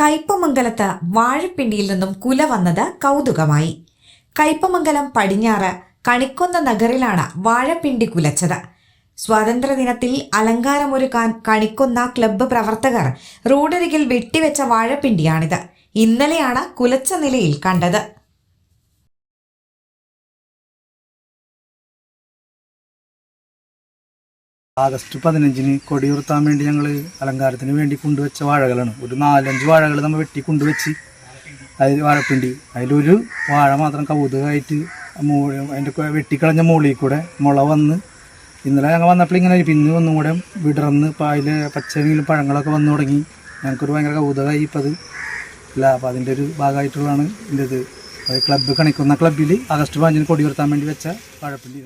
കയ്പമംഗലത്ത് വാഴപ്പിണ്ടിയിൽ നിന്നും കുല വന്നത് കൗതുകമായി. കയ്പമംഗലം പടിഞ്ഞാറ് കണിക്കൊന്ന നഗറിലാണ് വാഴപ്പിണ്ടി കുലച്ചത്. സ്വാതന്ത്ര്യദിനത്തിൽ അലങ്കാരമൊരുക്കാൻ കണിക്കൊന്ന ക്ലബ്ബ് പ്രവർത്തകർ റോഡരികിൽ വെട്ടിവെച്ച വാഴപ്പിണ്ടിയാണിത്. ഇന്നലെയാണ് കുലച്ച നിലയിൽ കണ്ടത്. ആഗസ്റ്റ് പതിനഞ്ചിന് കൊടിയുർത്താൻ വേണ്ടി ഞങ്ങൾ അലങ്കാരത്തിന് വേണ്ടി കൊണ്ടുവച്ച വാഴകളാണ്. ഒരു നാലഞ്ച് വാഴകൾ നമ്മൾ വെട്ടി കൊണ്ടുവച്ച് അതിൽ വാഴപ്പിണ്ടി. അതിലൊരു വാഴ മാത്രം കൗതുകമായിട്ട് അതിന്റെ വെട്ടിക്കളഞ്ഞ മുകളിൽ കൂടെ മുള വന്ന് ഇന്നലെ ഞങ്ങൾ വന്നപ്പോൾ ഇങ്ങനെ പിന്നെ ഒന്നും കൂടെ വിടർന്ന് അതിൽ പച്ചനെങ്കിലും പഴങ്ങളൊക്കെ വന്നു തുടങ്ങി. ഞങ്ങൾക്കൊരു ഭയങ്കര കൗതുകമായി ഇപ്പം അത്. ഇല്ല അപ്പോൾ അതിന്റെ ഒരു ഭാഗമായിട്ടുള്ളതാണ് ഇതിന്റെ ഇത് ക്ലബ്ബ് കണിക്കുന്ന ക്ലബ്ബിൽ ആഗസ്റ്റ് പതിനഞ്ചിന് കൊടിയുർത്താൻ വേണ്ടി വെച്ച വാഴപ്പിണ്ടി